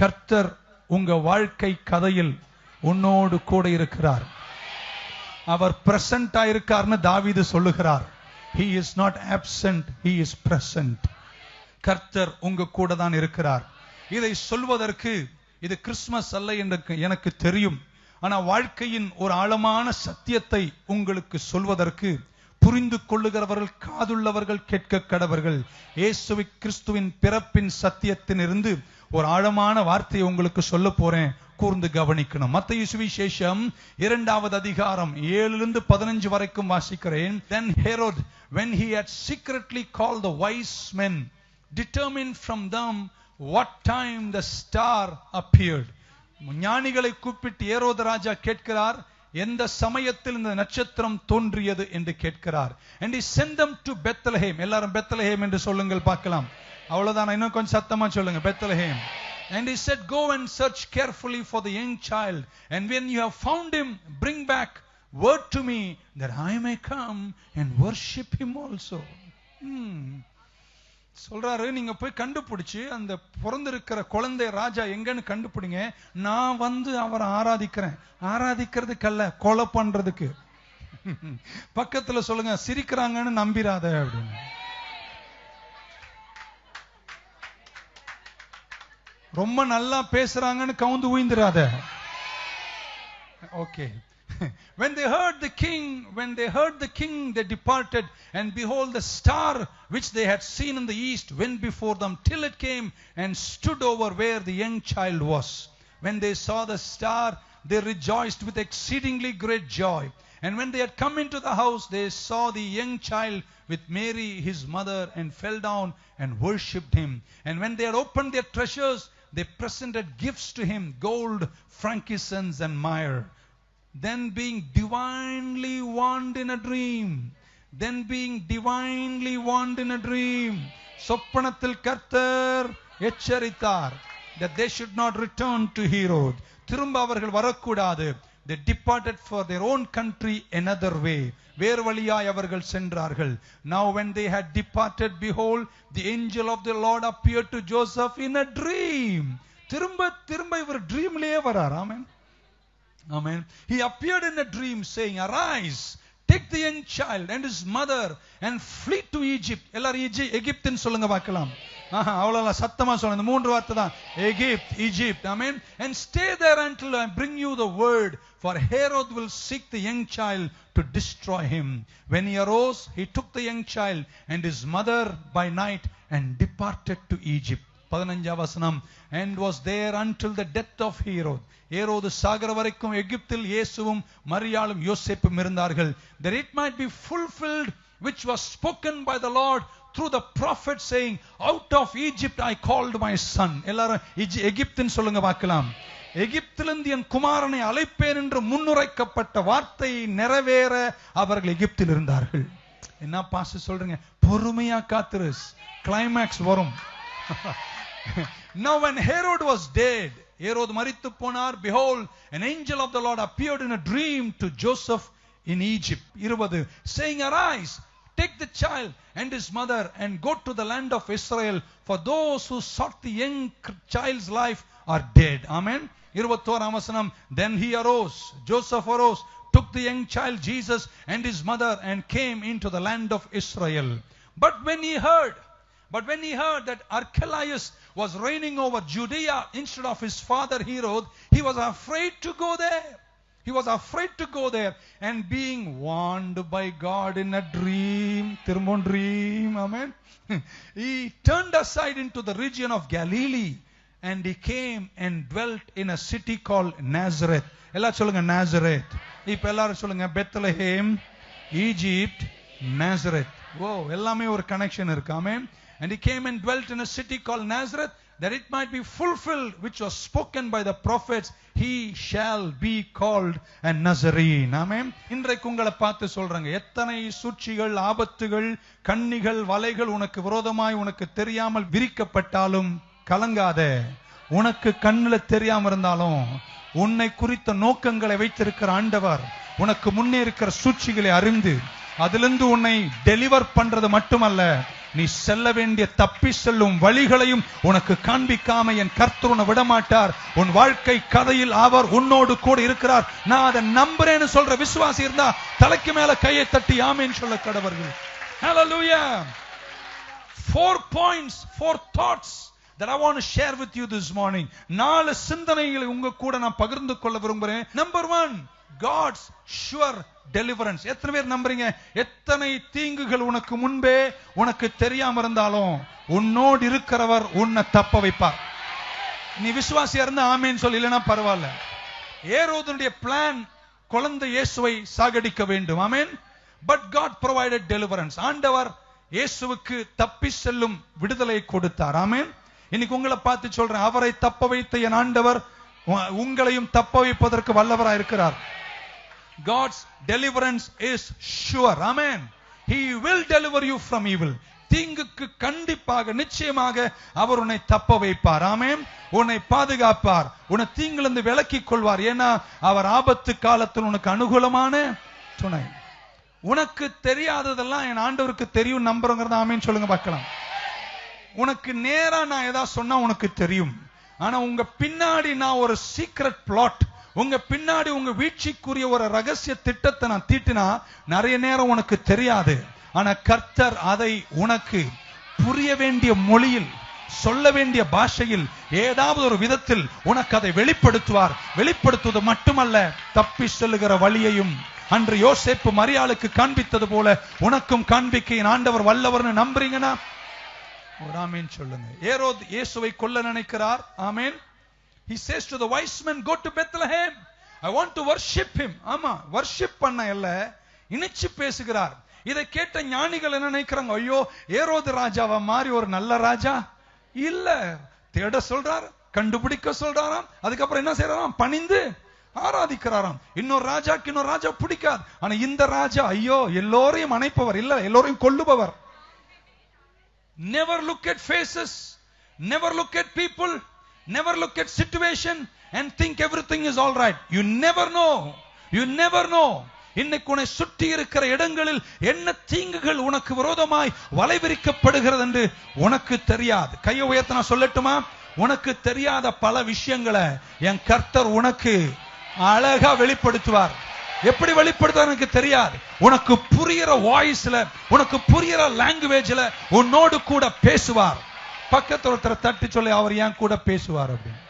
கர்த்தர் உங்க வாழ்க்கை கதையில் உன்னோடு கூட இருக்கிறார். அவர் பிரசன்டா இருக்கார்னு தாவீது சொல்லுகிறார். He is not absent he is present கர்த்தர் உங்க கூட தான் இருக்கிறார். இதை சொல்வதற்கு இது கிறிஸ்துமஸ் அல்ல என்று எனக்கு தெரியும். ஆனா வாழ்க்கையின் ஒரு ஆழமான சத்தியத்தை உங்களுக்கு சொல்வதற்கு புரிந்து கொள்ளுகிறவர்கள் காதுள்ளவர்கள் கேட்க கடவர்கள் இயேசுவி கிறிஸ்துவின் பிறப்பின் சத்தியத்திலிருந்து ஒரு ஆழமான வார்த்தையை உங்களுக்கு சொல்ல போறேன். கூர்ந்து கவனிக்கணும். மத்திய சுவிசேஷம் இரண்டாவது அதிகாரம் ஏழுலிருந்து பதினஞ்சு வரைக்கும் வாசிக்கிறேன். Then Herod when he had secretly called the wise men determined from them what time the star appeared. ஞானிகளை கூப்பிட்டு ஏரோத ராஜா கேட்கிறார் எந்த சமயத்தில் இந்த நட்சத்திரம் தோன்றியது? என்று கேட்கிறார். And he sent them to எல்லாரும் பெத்தலஹேம் என்று சொல்லுங்கள் பார்க்கலாம். அவ்வளவுதான். இன்னும் கொஞ்சம் சத்தமா சொல்லுங்க. Bethlehem. And he said go and search carefully for the young child. And when you have found him bring back word to me that i may come and worship him also. Hmm. சொல்றாரு. நீங்க போய் கண்டுபிடிச்சு அந்த பிறந்திருக்கிற குழந்தை ராஜா எங்கன்னு கண்டுபிடிங்க. நான் வந்து அவரை ஆராதிக்கிறேன். ஆராதிக்கிறதுக்கு அல்ல கொலை பண்றதுக்கு. பக்கத்துல சொல்லுங்க சிரிக்கிறாங்கன்னு நம்பிராத அப்படின்னு. ரொம்ப நல்லா பேசுறாங்கன்னு கவுந்து உயிந்துராத okay when they heard the king when they heard the king they departed and behold the star which they had seen in the east went before them till it came and stood over where the young child was when they saw the star they rejoiced with exceedingly great joy and when they had come into the house they saw the young child with mary his mother and fell down and worshipped him and when they had opened their treasures they presented gifts to him gold frankincense and myrrh then being divinely warned in a dream then being divinely warned in a dream சொப்பனத்தில் கர்த்தர் எச்சரித்தார் that they should not return to Herod திரும்ப அவர்கள் வரக்கூடாது the departed for their own country another way வேறு வழியாய் அவர்கள் சென்றார்கள் now when they had departed behold the angel of the Lord appeared to Joseph in a dream திரும்ப திரும்ப இவர் ட்ரீம்லயே வரார் ஆமேன் ஆமேன் he appeared in a dream saying arise take the young child and his mother and flee to Egypt எல்லாரும் ஈஜி எகிப்துன்னு சொல்லுங்க பார்க்கலாம் ஆஹா அவ்வளோ சத்தமாக மூன்று வார்த்தை தான் Egypt Egypt I mean and stay there and bring you the word for Herod will seek the young child to destroy him when he arose he took the young child and his mother by night and departed to Egypt பதினஞ்சாம் வசனம் and was there until the death of Herod ஏரோது சாகர வரைக்கும் எகிப்தில் இயேசுவும் மரியாளும் யோசேப்பும் இருந்தார்கள் that it might be fulfilled which was spoken by the Lord through the prophet saying out of Egypt I called my son எல்லாரும் இஜி- எகிப்துன்னு சொல்லுங்க பார்க்கலாம் எகிப்திலிருந்து என் குமாரனை அழைப்பேன் என்று முன்னுரைக்கப்பட்ட வார்த்தை நிறைவேற அவர்கள் எகிப்தில் இருந்தார்கள் என்ன பாச சொல்றீங்க பொறுமையா காத்திரு கிளைமேக்ஸ் வரும் now when Herod was dead Herod மரித்து போனார் behold an angel of the Lord appeared in a dream to Joseph in Egypt இருபது saying arise take the child and his mother and go to the land of Israel for those who sought the young child's life are dead amen இருபத்தோராம் வசனம் then he arose Joseph arose took the young child Jesus and his mother and came into the land of Israel but when he heard but when he heard that Archelaus was reigning over Judea instead of his father Herod, he was afraid to go there. He was afraid to go there and being warned by God in a dream, திரும்பவும் dream, amen. he turned aside into the region of Galilee And he came and dwelt in a city called Nazareth. எல்லாம் சொல்லுங்க Nazareth. இப்ப எல்லாரும் சொல்லுங்க Bethlehem Egypt Nazareth. ஓ எல்லாமே ஒரு connection இருக்கு ஆமென் and he came and dwelt in a city called Nazareth that it might be fulfilled which was spoken by the prophets he shall be called a Nazarene ஆமென் இன்றைக்கு உங்களை பார்த்து சொல்றாங்க எத்தனை சூழ்ச்சிகள் ஆபத்துகள் கண்ணிகள் வலைகள் உனக்கு விரோதமாய் உனக்கு தெரியாமல் விரிக்கப்பட்டாலும் கலங்காத உனக்கு கண்ணுல தெரியாம இருந்தாலும் உன்னை குறித்த நோக்கங்களை வைத்திருக்கிற ஆண்டவர் உனக்கு முன்னே இருக்கிற சூழ்ச்சிகளை அறிந்து அதிலிருந்து உன்னை டெலிவர் பண்றது மட்டுமல்ல நீ செல்ல வேண்டிய தப்பி செல்லும் வழிகளையும் உனக்கு காண்பிக்காம என் கர்த்தர் உன்னை விடமாட்டார். உன் வாழ்க்கை கதையில் அவர் உன்னோடு கூட இருக்கிறார். நான் அதை நம்புறேன்னு சொல்ற விசுவாசி இருந்தா தலைக்கு மேல கையை தட்டி ஆமேன்னு சொல்ல கடவர்கள். Hallelujah. Four points, four thoughts. That I want to share with you this morning. நாலு சிந்தனைகளை உங்க கூட நான் பகிர்ந்து கொள்ள விரும்புறேன். Number one God's sure deliverance எத்தனை பேர் நம்புறீங்க? எத்தனை தீங்குகள் உனக்கு முன்பே உனக்கு தெரியாம இருந்தாலும் உன்னோடு இருக்கிறவர் உன்னை தப்ப வைப்பார். நீ விசுவாசியா இருந்தா ஆமேன்னு சொல்லி இல்லைன்னா பரவாயில்ல. ஏரோதனுடைய பிளான் குழந்தை இயேசுவை சாகடிக்க வேண்டும். Amen but God provided deliverance ஆண்டவர் இயேசுவுக்கு தப்பி செல்லும் விடுதலை கொடுத்தார். ஆமேன் இன்னைக்கு உங்களை பார்த்து சொல்றேன் அவரை தப்ப வைத்த என் ஆண்டவர் உங்களையும் தப்ப வைப்பதற்கு வல்லவராய் இருக்கிறார். God's deliverance is sure amen he will deliver you from evil தீங்குக்கு கண்டிப்பாக நிச்சயமாக அவர் உன்னை தப்ப வைப்பார். ஆமேன் உன்னை பாதுகாப்பார். உன்னை தீங்கிலிருந்து விலக்கிக் கொள்வார். ஏன்னா அவர் ஆபத்து காலத்தில் உனக்கு அனுகூலமான துணை. உனக்கு தெரியாததெல்லாம் என் ஆண்டவருக்கு தெரியும் நம்புறோங்கிறத ஆமேன்னு சொல்லுங்க பார்க்கலாம். உனக்கு நேரா நான் ஏதாவது சொன்னா உனக்கு தெரியும். ஆனா உங்க பின்னாடி நான் ஒரு சீக்ரெட் பிளாட் உங்க பின்னாடி உங்க வீழ்ச்சிக்குரிய ஒரு ரகசிய திட்டத்தை நான் தீட்டினா நிறைய நேரம் உனக்கு தெரியாது. ஆனா கர்த்தர் அதை உனக்கு புரிய வேண்டிய மொழியில் சொல்ல வேண்டிய பாஷையில் ஏதாவது ஒரு விதத்தில் உனக்கு அதை வெளிப்படுத்துவார். வெளிப்படுத்துவது மட்டுமல்ல தப்பி சொல்லுகிற வழியையும். அன்று யோசேப்பு மரியாளுக்கு காண்பித்தது போல உனக்கும் காண்பிக்கையின் ஆண்டவர் வல்லவர்னு நம்புறீங்கன்னா ஒரு ஆமீன் சொல்லுங்க. ஏரோத் இயேசுவை கொல்ல நினைக்கிறார். ஆமீன். He says to the wise men go to bethlehem. I want to worship him. ஆமா worship பண்ண இல்ல இனிச்சு பேசுகிறார். இதை கேட்ட ஞானிகள் என்ன நினைக்கிறாங்க? ஐயோ ஏரோது ராஜாவா மாறி ஒரு நல்ல ராஜா? இல்ல தேட சொல்றார் கண்டுபிடிக்க சொல்றாராம். அதுக்கப்புறம் என்ன செய்யறாராம் பணிந்து ஆராதிக்கிறாராம். இன்னொரு ராஜாக்கு இன்னொரு ராஜா பிடிக்காது. ஆனா இந்த ராஜா ஐயோ எல்லோரையும் அணைப்பவர். இல்ல எல்லோரையும் கொல்லுபவர். Never look at faces. Never look at people. Never look at situation and think everything is all right. You never know. You never know. இன்னைக்கு உன்னை சுற்றி இருக்கிற இடங்களில் என்ன தீங்குகள் உனக்கு விரோதமாய் வலைவிரிக்கப்படுகிறது என்று உனக்கு தெரியாது கையை உயர்த்த நான் சொல்லட்டுமா உனக்கு தெரியாத பல விஷயங்களை என் கர்த்தர் உனக்கு அழகா வெளிப்படுத்துவார் எப்படி வெளிப்படுத்த எனக்கு தெரியாது. உனக்கு புரியிற வாய்ஸ்ல உனக்கு புரியிற லாங்குவேஜ்ல உன்னோடு கூட பேசுவார். பக்கத்து ஒருத்தரை தட்டி சொல்லி அவர் ஏன் கூட பேசுவார் அப்படின்னு.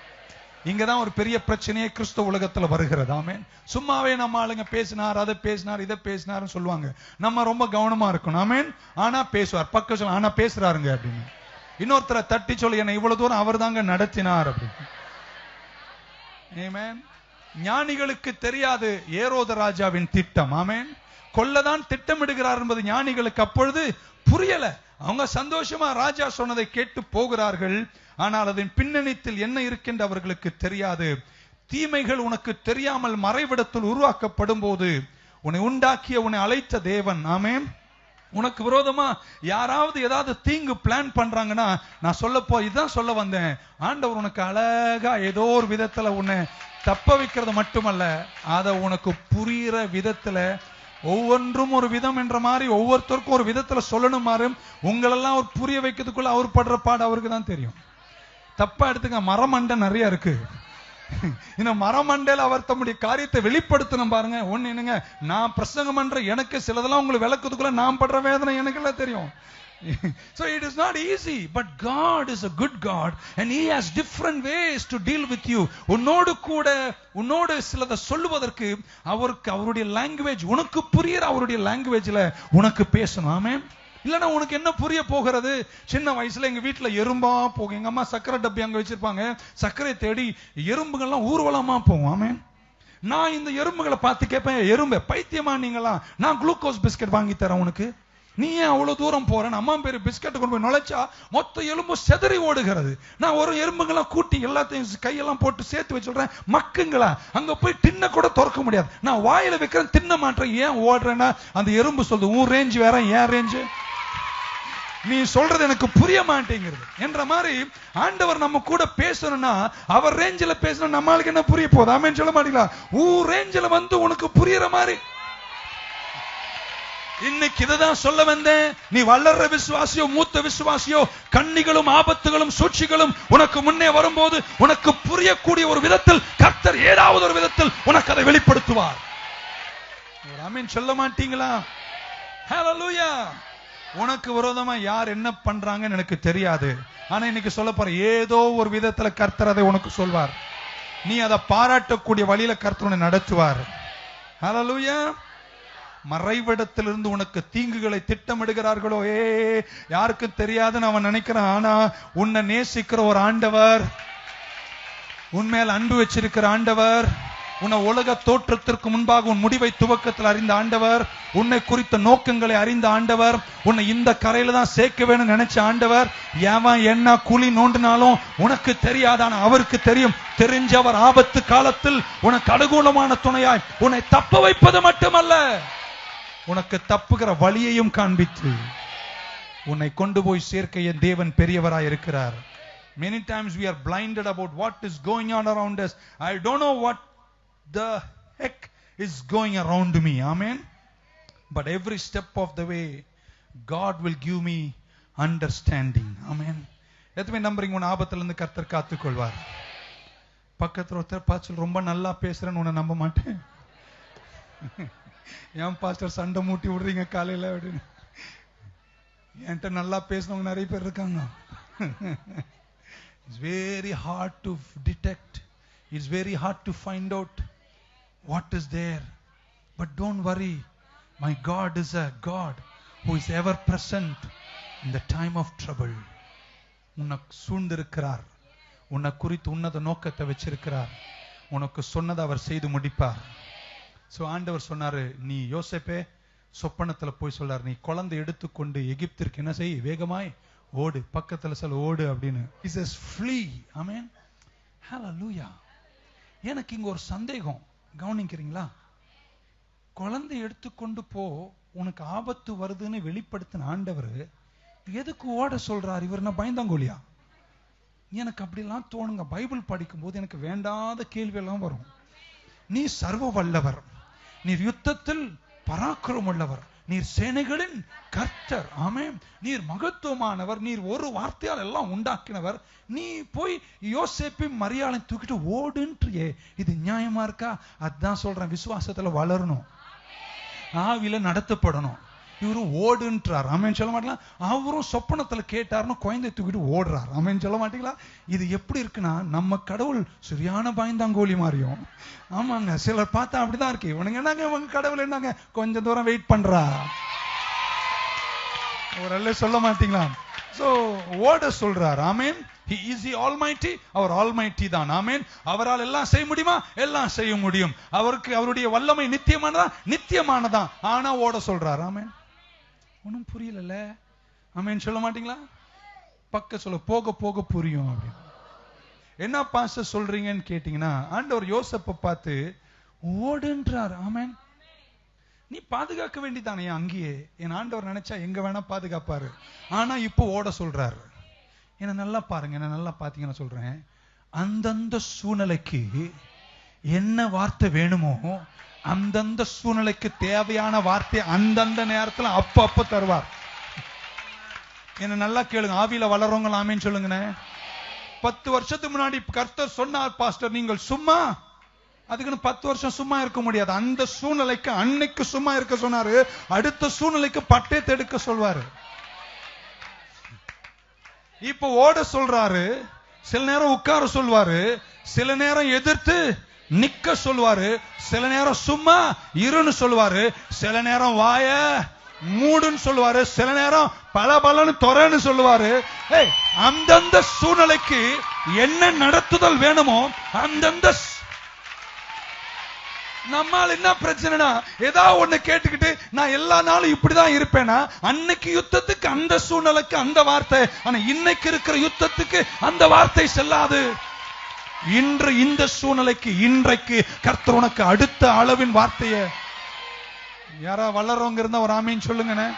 இங்கதான் ஒரு பெரிய பிரச்சனையே கிறிஸ்துவ உலகத்துல வருகிறது. ஆமென். சும்மாவே நம்ம ஆளுங்க பேசினார் அதை பேசினார் இதை பேசினார்னு சொல்லுவாங்க. நம்ம ரொம்ப கவனமா இருக்கணும். ஆமேன். ஆனா பேசுவார். பக்கம் சொல்ல ஆனா பேசுறாருங்க அப்படின்னு. இன்னொருத்தரை தட்டி சொல்லி என்னை இவ்வளவு தூரம் அவர் தாங்க நடத்தினார் அப்படின்னு. ஏமேன் ஞானிகளுக்கு தெரியாது ஏரோத ராஜாவின் திட்டம். ஆமேன். கொல்லதான் திட்டமிடுகிறார் என்பது ஞானிகளுக்கு அப்பொழுது புரியல. அவங்க சந்தோஷமா ராஜா சொன்னதை கேட்டு போகிறார்கள். ஆனால் அதன் பின்னணித்தில் என்ன இருக்கின்ற அவர்களுக்கு தெரியாது. தீமைகள் உனக்கு தெரியாமல் மறைவிடத்தில் உருவாக்கப்படும் போது உன்னை உண்டாக்கிய உன்னை அழைத்த தேவன். ஆமேன். உனக்கு விரோதமா யாராவது ஏதாவது தீங்கு பிளான் பண்றாங்கன்னா நான் சொல்ல போ இதுதான் சொல்ல வந்தேன். ஆண்டவர் உனக்கு அழகா ஏதோ ஒரு விதத்துல உன்னை தப்ப வைக்கிறது மட்டுமல்ல அதை உனக்கு புரியிற விதத்துல ஒவ்வொன்றும் ஒரு விதம் என்ற மாதிரி ஒவ்வொருத்தருக்கும் ஒரு விதத்துல சொல்லணும் மாறு உங்களெல்லாம் அவர் புரிய வைக்கிறதுக்குள்ள அவர் படுற பாடு அவருக்கு தான் தெரியும். தப்பா எடுத்துக்க மரமண்டை நிறைய இருக்கு. இந்த மரமண்டையில் அவர் தம்முடைய காரியத்தை வெளிப்படுத்தணும் பாருங்க. ஒண்ணு என்னங்க? நான் பிரசங்கம் பண்ற எனக்கு சிலதெல்லாம் உங்களுக்கு விளக்கத்துக்குள்ள நான் படுற வேதனை எனக்கு எல்லாம் தெரியும். So it is not easy but god is a good god and he has different ways to deal with you. உன்னோடு கூட உன்னோடு சிலதை சொல்லுவதற்கு அவருக்கு அவருடைய லாங்குவேஜ் உனக்கு புரியுற அவருடைய லாங்குவேஜ்ல உனக்கு பேசணும். ஆமென் இல்லைன்னா உனக்கு என்ன புரிய போகிறது? சின்ன வயசுல எங்க வீட்டுல எறும்பா போகும். எங்க அம்மா சக்கரை டப்பி அங்க வச்சிருப்பாங்க. சர்க்கரை தேடி எறும்புகள்லாம் ஊர்வலமா போகும். ஆமே நான் இந்த எறும்புகளை பார்த்து கேட்பேன் எறும்பு பைத்தியமா நீங்களா? நான் குளுக்கோஸ் பிஸ்கட் வாங்கி தரேன் உனக்கு. நீ ஏன் அவ்வளவு தூரம் போறேன் அம்மா பேரு பிஸ்கட் கொண்டு போய் நுழைச்சா மொத்த எலும்பு செதறி ஓடுகிறது. நான் ஒரு எறும்புங்கெல்லாம் கூட்டி எல்லாத்தையும் கையெல்லாம் போட்டு சேர்த்து வச்சுடுறேன் மக்குங்களா அங்க போய் தின்ன கூட திறக்க முடியாது. நான் வாயில வைக்கிறேன் தின்ன மாட்டேன். ஏன் ஓடுறேன்னா? அந்த எறும்பு சொல்லுது உன் ரேஞ்ச் வேற ஏன் ரேஞ்சு நீ சொல்றது எனக்கு புரிய மாட்டேங்கிறது. என்ற மாதிரி ஆண்டவர் நம்ம கூட பேசணும்னா அவர் ரேஞ்சில் பேசணும் நம்மளுக்கு என்ன புரிய போகுது? ஆமேன்னு சொல்ல மாட்டீங்களா? ஊ ரேஞ்சில் வந்து உனக்கு புரியுற மாதிரி. இன்னைக்கு இதுதான் சொல்ல வந்தேன். நீ வளர்ற விசுவாசியோ மூத்த விசுவாசியோ கண்ணிகளும் ஆபத்துகளும் சூழ்ச்சிகளும் உனக்கு முன்னே வரும்போது உனக்கு புரியக்கூடிய ஒரு விதத்தில் கர்த்தர் ஏதாவது ஒரு விதத்தில் உனக்கு அதை வெளிப்படுத்துவார். சொல்ல மாட்டீங்களா? ஹalleluya உனக்கு விரோதமா யார் என்ன பண்றாங்கன்னு எனக்கு தெரியாது. ஆனா இன்னைக்கு சொல்ல போற ஏதோ ஒரு விதத்துல கர்த்தர் அதை உனக்கு சொல்வார். நீ அதை பாராட்டக்கூடிய வழியில கர்த்தர் உன்னை நடத்துவார். ஹalleluya மறைவிடத்திலிருந்து உனக்கு தீங்குகளை திட்டமிடுகிறார்களோ? ஏ யாருக்கும் தெரியாதுன்னு அவன் நினைக்கிறான். ஆனா உன்னை நேசிக்கிற ஒரு ஆண்டவர் உன்மேல் அன்பு வச்சிருக்கிற ஆண்டவர் உன உலக தோற்றத்திற்கு முன்பாக உன் முடிவை துவக்கத்தில் அறிந்த ஆண்டவர் உன்னை குறித்த நோக்கங்களை அறிந்த ஆண்டவர் உன்னை இந்த கரையில தான் சேர்க்க வேணும் நினைச்ச ஆண்டவர் ஏவன் என்ன குழி நோண்டினாலும் உனக்கு தெரியாதான அவருக்கு தெரியும். தெரிஞ்சவர் ஆபத்து காலத்தில் உனக்கு அனுகூலமான துணையாய் உன்னை தப்ப வைப்பது மட்டுமல்ல. உனக்கு தப்புகிற வழியையும் காண்பித்து உன்னை கொண்டு போய் சேர்க்க என் தேவன் பெரியவராய் இருக்கிறார். Many times we are blinded about what is going on around us. I don't know what the heck is going around me? Amen. But every step of the way god will give me understanding. Amen. எத்தனை நம்புறீங்க? உன் ஆபத்துல இருந்து கர்த்தர் காத்துக்கொள்வார். பக்கத்துல ஒருத்தர் பாச்சல் ரொம்ப நல்லா பேசுறேன்னு உன்னை நம்ப மாட்டேன். ஏன் பாஸ்டர் சண்டை மூட்டி விடுறீங்க காலையில? அப்படின்னு. என்கிட்ட நல்லா பேசினவங்க நிறைய பேர் இருக்காங்க. It's very hard to detect. It's very hard to find out. What is there. But don't worry. My God is a God who is ever present in the time of trouble. உன்னை சூழ்ந்திருக்கிறார். உன்னை குறித்து உன்னத நோக்கத்தை வச்சிருக்கிறார். உனக்கு சொன்னதை அவர் செய்து முடிப்பார். சோ ஆண்டவர் சொன்னாரு நீ யோசிப்பே சொப்பனத்துல போய் சொல்றார் நீ குழந்தை எடுத்துக்கொண்டு எகிப்திற்கு என்ன செய்? வேகமாய் ஓடு. பக்கத்துல சொல்ல ஓடு அப்படின்னு. Is yes flee I mean hallelujah எனக்கு இங்க ஒரு சந்தேகம். கவனிக்கிறீங்களா? குழந்தை எடுத்துக்கொண்டு போ உனக்கு ஆபத்து வருதுன்னு வெளிப்படுத்தின ஆண்டவர் எதுக்கு ஓட சொல்றார்? இவர் நான் பயந்தாங்கோலியா? எனக்கு அப்படிலாம் தோணுங்க. பைபிள் படிக்கும்போது எனக்கு வேண்டாத கேள்வி எல்லாம் வரும். நீ சர்வ வல்லவர். நீர் யுத்தத்தில் பராக்கிரம் உள்ளவர். நீர் சேனைகளின் கர்த்தர். ஆமே நீர் மகத்துவமானவர். நீர் ஒரு வார்த்தையால் எல்லாம் உண்டாக்கினவர். நீ போய் யோசேப்பை மரியாதை தூக்கிட்டு ஓடுன்றியே. இது நியாயமா இருக்கா? அதான் சொல்றேன். விசுவாசத்துல வளரணும். ஆவில நடத்தப்படணும். இவரு ஓடுன்றார். ஆமேன்னு சொல்ல மாட்டீங்களா? அவரும் சொப்பனத்துல கேட்டாருன்னு குழந்தை தூக்கிட்டு ஓடுறார். ஆமேன்னு சொல்ல மாட்டீங்களா? இது எப்படி இருக்குன்னா நம்ம கடவுள் சரியான பயந்தாங்கோலி மாறியும் ஆமாங்க சிலர் பார்த்தா அப்படிதான் இருக்கு. இவனுங்க என்னங்க இவங்க கடவுள் என்னங்க? கொஞ்சம் தூரம் வெயிட் பண்றா. ஒரு சொல்ல மாட்டீங்களா? சோ ஓட சொல்றார். ஆமேன். He is the almighty. Our almighty தான். ஆமேன். அவரால் எல்லாம் செய்ய முடியுமா? எல்லாம் செய்ய முடியும். அவருக்கு அவருடைய வல்லமை நித்தியமானதா? நித்தியமானதான் ஆனா ஓட சொல்றார். ஆமேன். ஒன்றும் புரியலல்ல. ஆமேன்னு சொல்ல மாட்டீங்களா? பக்க சொல்ல போக போக புரியும் அப்படின்னு என்ன பாஸ்டர் சொல்றீங்கன்னு கேட்டீங்கன்னா ஆண்டவர் யோசப்பை பார்த்து ஓடுன்றார். ஆமேன். நீ பாதுகாக்க வேண்டிதானே அங்கேயே? என் ஆண்டவர் நினைச்சா எங்க வேணா பாதுகாப்பாரு. ஆனா இப்போ ஓட சொல்றாரு. என்ன நல்லா பாருங்க என்ன நல்லா பாத்தீங்கன்னா சொல்றேன். அந்தந்த சூழ்நிலைக்கு என்ன வார்த்தை வேணுமோ அந்தந்த சூழ்நிலைக்கு தேவையான வார்த்தை அந்தந்த நேரத்துல அப்ப அப்ப தருவார். என்ன நல்லா கேளுங்க. ஆவியில வளரவங்க ஆமேன்னு சொல்லுங்கண்ணே. பத்து வருஷத்துக்கு முன்னாடி கர்த்தர் சொன்னார் பாஸ்டர் நீங்கள் சும்மா அதுக்குன்னு பத்து வருஷம் சும்மா இருக்க முடியாது. அந்த சூழ்நிலைக்கு அன்னைக்கு சும்மா இருக்க சொன்னாரு. அடுத்த சூழ்நிலைக்கு பட்டே தெடுக்க சொல்வாரு. இப்ப ஓட சொல்றாரு. சில நேரம் உட்கார சொல்வாரு. சில நேரம் எதிர்த்து நிக்க சொல்லுவாரு சில நேரம் சும்மா இருன்னு சொல்லுவாரு சில நேரம் வாய மூடுன்னு சொல்லுவாரு சில நேரம் பல பலன்னு தொரன்னு சொல்லுவாரு அந்தந்த சூழ்நிலைக்கு என்ன நடத்துதல் வேணுமோ அந்தந்த நம்மால் என்ன பிரச்சனைனா ஏதாவது ஒண்ணு கேட்டுக்கிட்டு நான் எல்லா நாளும் இப்படிதான் இருப்பேனா? அன்னைக்கு யுத்தத்துக்கு அந்த சூழ்நிலைக்கு அந்த வார்த்தை ஆனா இன்னைக்கு இருக்கிற யுத்தத்துக்கு அந்த வார்த்தை செல்லாது. இன்று இந்த சூழ்நிலைக்கு இன்றைக்கு கர்த்தர் உனக்கு அடுத்த அளவின் வார்த்தைய யாரா வளரவங்க இருந்தா ஒரு ஆமீன் சொல்லுங்கண்ணே.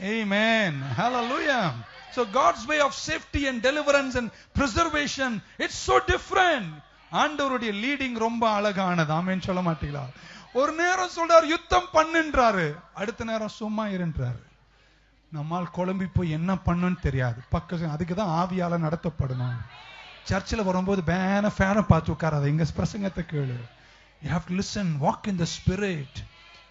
Amen. Hallelujah. So God's way of safety and deliverance and preservation, it's so different. ஆண்டவருடைய லீடிங் ரொம்ப அழகானது. ஆமென் சொல்ல மாட்டீங்களா? ஒரு நேரம் சொல்றாரு யுத்தம் பண்ணுன்றாரு. அடுத்த நேரம் சும்மா இருன்றாரு. நம்மால் குழம்பி போய் என்ன பண்ணுன்னு தெரியாது. பக்கம் அதுக்கு தான் ஆவியால நடத்தப்படணும். சர்ச்சில் வரும்போது பேன ஃபேனை பார்த்து உட்காராத. எங்கள் பிரசங்கத்தை கேளு. You have to listen walk in the spirit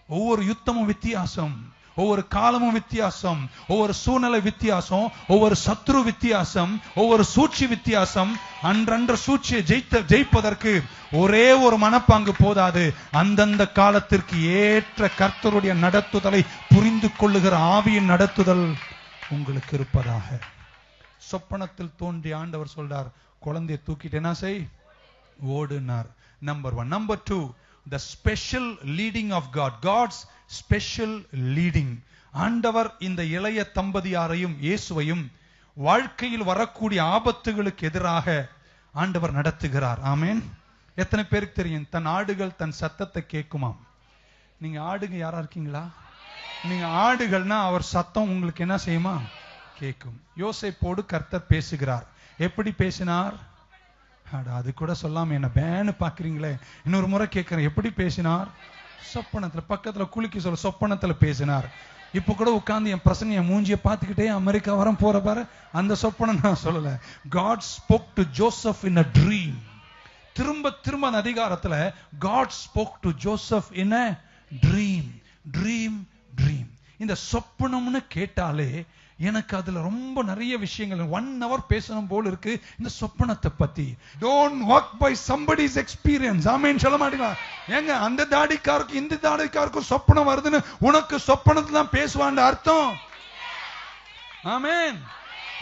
ஒவ்வொரு யுத்தமும் வித்தியாசம். ஒவ்வொரு காலமும் வித்தியாசம். ஒவ்வொரு சூழ்நிலை வித்தியாசம். ஒவ்வொரு சத்ரு வித்தியாசம். ஒவ்வொரு சூழ்ச்சி வித்தியாசம். அன்றன்ற சூழ்ச்சியை ஜெயித்த ஜெயிப்பதற்கு ஒரே ஒரு மனப்பாங்கு போதாது. அந்தந்த காலத்திற்கு ஏற்ற கர்த்தருடைய நடத்துதலை புரிந்து கொள்ளுகிற ஆவியின் நடத்துதல் உங்களுக்கு இருப்பதாக. சொப்பனத்தில் தோன்றி ஆண்டவர் சொல்றார் குழந்தையை தூக்கிட்டு என்ன செய்? ஓடுனார். Number one number two the special leading of God God's special leading ஆண்டவர் இந்த இளைய தம்பதியாரையும் இயேசுவையும் வாழ்க்கையில் வரக்கூடிய ஆபத்துகளுக்கு எதிராக ஆண்டவர் நடத்துகிறார். ஆமேன் எத்தனை பேருக்கு தெரியும்? தன் ஆடுகள் தன் சத்தத்தை கேட்குமாம். நீங்க ஆடுங்க யாரா இருக்கீங்களா? நீங்க ஆடுகள்னா அவர் சத்தம் உங்களுக்கு என்ன செய்யுமா? கேட்கும். யோசைப்போடு கர்த்தர் பேசுகிறார். எப்படி பேசினார்? அது கூட சொல்லாம என்ன பேனு பாக்குறீங்களே இன்னொரு முறை கேட்கிறேன் எப்படி பேசினார்? சொப்பனத்துல பக்கத்துல குலுக்கி சொல்ல சொப்பனத்துல பேசினார். இப்ப கூட உட்கார்ந்து என் பிரசங்க என் மூஞ்சிய பார்த்துக்கிட்டே அமெரிக்கா வரம் போற பாரு அந்த சொப்பனம் நான் சொல்லல. God spoke to Joseph in a dream திரும்ப திரும்ப அந்த அதிகாரத்துல God spoke to Joseph in a dream dream dream இந்த சொப்பனம்னு கேட்டாலே எனக்கு அதுல ரொம்ப நிறைய விஷயங்கள். ஒன் ஹவர் பேசணும் போல இருக்கு இந்த சொப்பனத்தை பத்தி. Don't work by somebody's experience ஆமேன்னு சொல்ல மாட்டீங்களா? ஏங்க அந்த தாடிக்காருக்கும் இந்த தாடிக்காருக்கும் சொப்பனம் வருதுன்னு உனக்கு சொப்பனத்துல தான் பேசுவான்னு அர்த்தம்? ஆமேன்.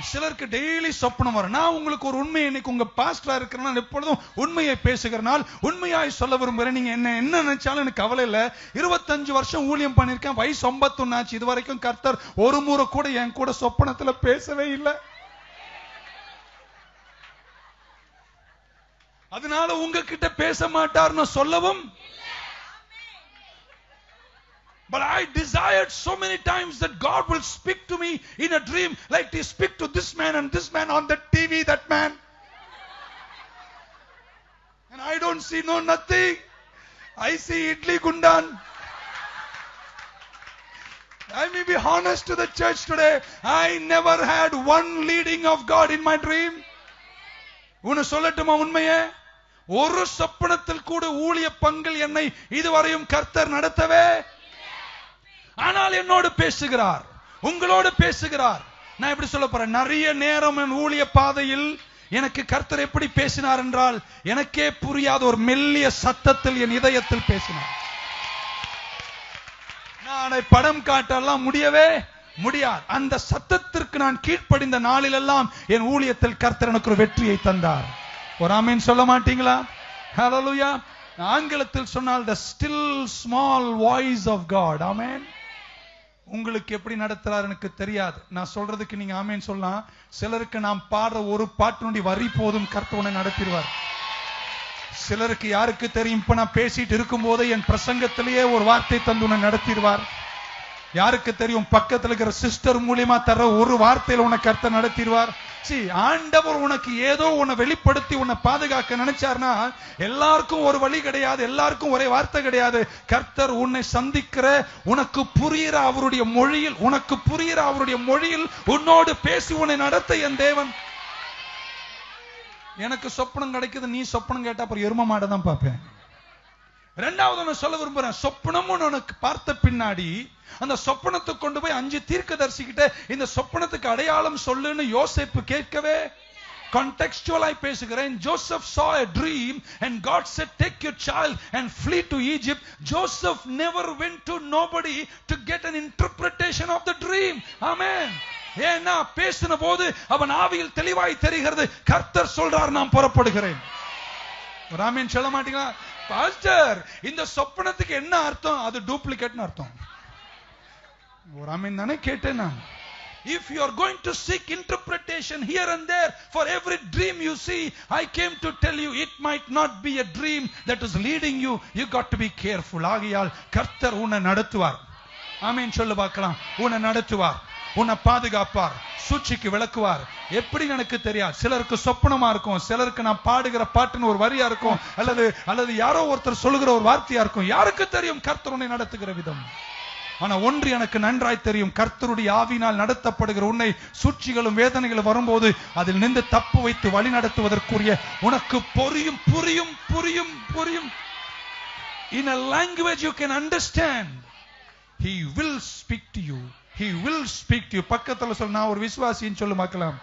சிலருக்கு டெய்லி சொப்பனம் வரும். நான் உங்களுக்கு ஒரு உண்மை இன்னைக்கு உங்க பாஸ்டரா இருக்கிறனால எப்பொழுதும் உண்மையை பேசுகிறனால் உண்மையாய் சொல்ல விரும்புகிறேன். நீங்க என்ன என்ன நினைச்சாலும் எனக்கு கவலை இல்லை. இருபத்தஞ்சு வருஷம் ஊழியம் பண்ணிருக்கேன் வயசு ஒன்பத்தொன்னு ஆச்சு. இது வரைக்கும் கர்த்தர் ஒரு முறை கூட என் கூட சொப்பனத்துல பேசவே இல்லை. அதனால உங்ககிட்ட பேச மாட்டார்னு சொல்லவும் But I desired so many times that God will speak to me in a dream like he speak to this man and this man on the TV, that man. And I don't see no nothing. I see Idli Gundan. I may be honest to the church today. I never had one leading of God in my dream. உன்னை சொல்லட்டுமா உண்மையே ஒரு சொப்பனத்தில் கூட ஊழிய பங்கில் என்னை இதுவரையும் கர்த்தர் நடத்தவே ஆனால் என்னோடு பேசுகிறார். உங்களோடு பேசுகிறார். நான் எப்படி சொல்ல போறேன்? நிறைய நேரம் என் ஊழிய பாதையில் எனக்கு கர்த்தர் எப்படி பேசினார் என்றால் எனக்கே புரியாத ஒரு மெல்லிய சத்தத்தில் என் இதயத்தில் பேசினார். நான் படம் காட்டெல்லாம் முடியவே முடியாது. அந்த சத்தத்திற்கு நான் கீழ்ப்படிந்த நாளிலெல்லாம் என் ஊழியத்தில் கர்த்தர் எனக்கு ஒரு வெற்றியை தந்தார். ஒரு ஆமீன் சொல்ல மாட்டீங்களா? ஹalleluya ஆங்கிலத்தில் சொன்னால் the still small voice of God amen உங்களுக்கு எப்படி நடத்துறாரு எனக்கு தெரியாது. நான் சொல்றதுக்கு நீங்க ஆமேன்னு சொல்லலாம் சிலருக்கு நாம் பாடுற ஒரு பாட்டினுடைய வரி போதும் கர்த்தவனை நடத்திடுவார். சிலருக்கு யாருக்கு தெரியும்? இப்ப நான் பேசிட்டு இருக்கும் போதே என் பிரசங்கத்திலேயே ஒரு வார்த்தை தந்து உன்னை நடத்திடுவார். யாருக்கு தெரியும்? பக்கத்துல இருக்கிற சிஸ்டர் மூலியமா தர ஒரு வார்த்தையில உனக்கு கர்த்தர் நடத்திடுவார். சி ஆண்டவர் உனக்கு ஏதோ உன்னை வெளிப்படுத்தி உன்னை பாதுகாக்க நினைச்சார்னா எல்லாருக்கும் ஒரு வழி கிடையாது எல்லாருக்கும் ஒரே வார்த்தை கிடையாது. கர்த்தர் உன்னை சந்திக்கிற உனக்கு புரியிற அவருடைய மொழியில் உனக்கு புரியிற அவருடைய மொழியில் உன்னோடு பேசி உன்னை நடத்த என் தேவன். எனக்கு சொப்பனம் கிடைக்குது நீ சொப்பனம் கேட்டா அப்புறம் எரும மாடை தான் பார்ப்பேன். ரெண்டாவது ஒன்று சொல்ல விரும்புறேன். சொப்பனமும் உனக்கு பார்த்த பின்னாடி அந்த சொப்பனத்தை கொண்டு போய் அஞ்சு தீர்க்க தரிசிக்கிட்ட இந்த சொப்பனத்துக்கு அடையாளம் சொல்லுன்னு யோசிப்பு கேட்கவே கான்டெக்சுவலாய் பேசுகிறேன். Joseph saw a dream and God said take your child and flee to Egypt Joseph never went to nobody to get an interpretation of the dream amen ஏன்னா பேசின போது அவன் ஆவியில் தெளிவாய் தெரிகிறது. கர்த்தர் சொல்றார் நான் புறப்படுகிறேன். ராமேன் சொல்ல மாட்டீங்களா? பாஸ்டர் இந்த சொப்பனத்துக்கு என்ன அர்த்தம் அது டூப்ளிகேட்னு அர்த்தம் ஒரு ஆமீன் தானே கேட்டேன் நான் If you are going to seek interpretation here and there for every dream you see, I came to tell you it might not be a dream that is leading you. You got to be careful. ஆகையால் கர்த்தர் உன்னை நடத்துவார் ஆமீன் சொல்லு பார்க்கலாம் உன்னை நடத்துவார் உன்னை பாதுகாப்பார் சூழ்ச்சிக்கு விளக்குவார். எப்படி எனக்கு தெரியாது. சிலருக்கு சொப்பனமா இருக்கும். சிலருக்கு நான் பாடுகிற பாட்டுன்னு ஒரு வரியா இருக்கும். அல்லது அல்லது யாரோ ஒருத்தர் சொல்லுகிற ஒரு வார்த்தையா இருக்கும். யாருக்கு தெரியும் கர்த்தர் உன்னை நடத்துகிற விதம்? ஆனா ஒன்று எனக்கு நன்றாய் தெரியும். கர்த்தருடைய ஆவினால் நடத்தப்படுகிற உன்னை சூழ்ச்சிகளும் வேதனைகளும் வரும்போது அதில் நின்று தப்பு வைத்து வழி நடத்துவதற்குரிய உனக்கு பொரியும் புரியும் புரியும் புரியும். In a language you can understand he will speak to you. He will speak to பக்கத்தில் பக்கத்துல சொல்ல நான் ஒரு விசுவாசின்னு சொல்லு பார்க்கலாம்.